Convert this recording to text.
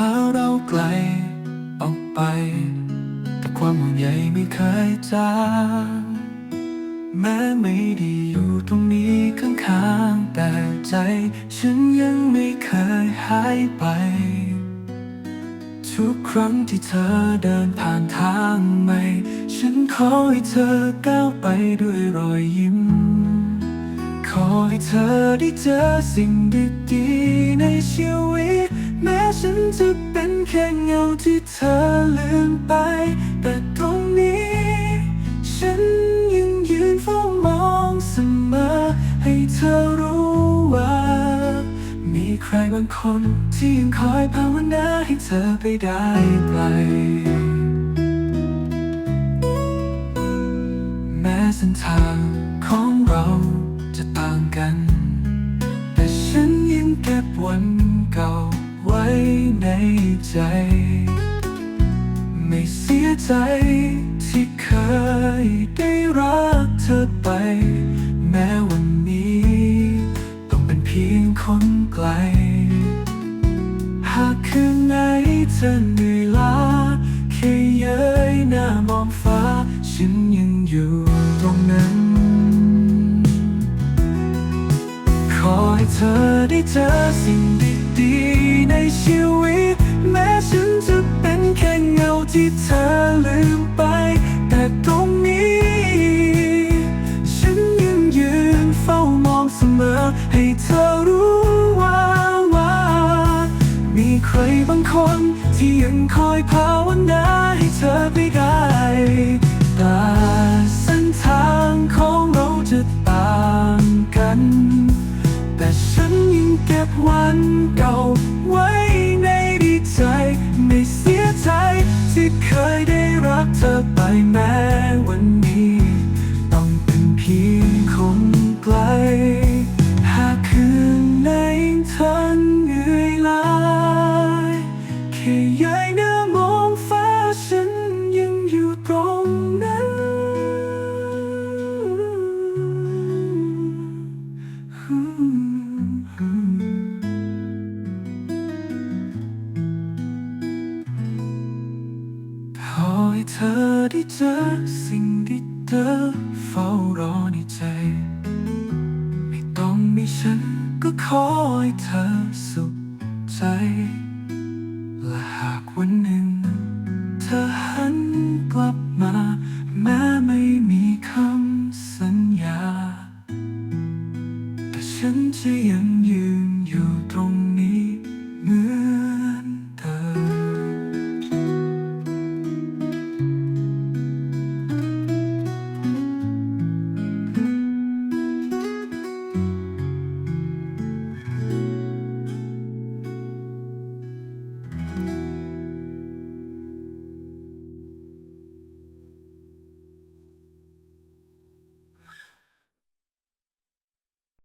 พาเราไกล ออกไปแต่ความห่วงใยไม่เคยจางแม้ไม่ได้อยู่ตรงนี้ข้างๆแต่ใจ ฉันยังไม่เคยหายไป ทุกครั้งที่เธอเดินผ่านทางใหม่ ฉันขอให้เธอก้าวไปด้วยรอยยิ้ม ขอให้เธอได้เจอสิ่งดีๆในชีวิต ค่เงาที่เธอลืมไป แต่ตรงนี้ ฉันยังยืนเฝ้ามองเสมอ ให้เธอรู้ว่า มีใครบางคนที่ยังคอยภาวนาให้เธอไปได้ไกลแม้เส้นทางของเราจะต่างกัน ใจ ไม่เสียใจที่เคยได้รักเธอไป แม้วันนี้ ต้องเป็นเพียงคนไกล หากคืนไหนเธอเหนื่อยล้าแค่เย้ยหน้ามองฟ้า ฉันยังอยู่ตรงนั้น ขอให้เธอได้เจอสิ่งดี ใครบางคนที่ยังคอยภาวนาให้เธอไปได้แต่เส้นทางของเราจะต่างกัน แต่ฉันยังเก็บวันเก่า ธอได้เจอสิ่งที่เธอเฝ้ารอในใจ ไม่ต้องมีฉันก็ขอให้เธอ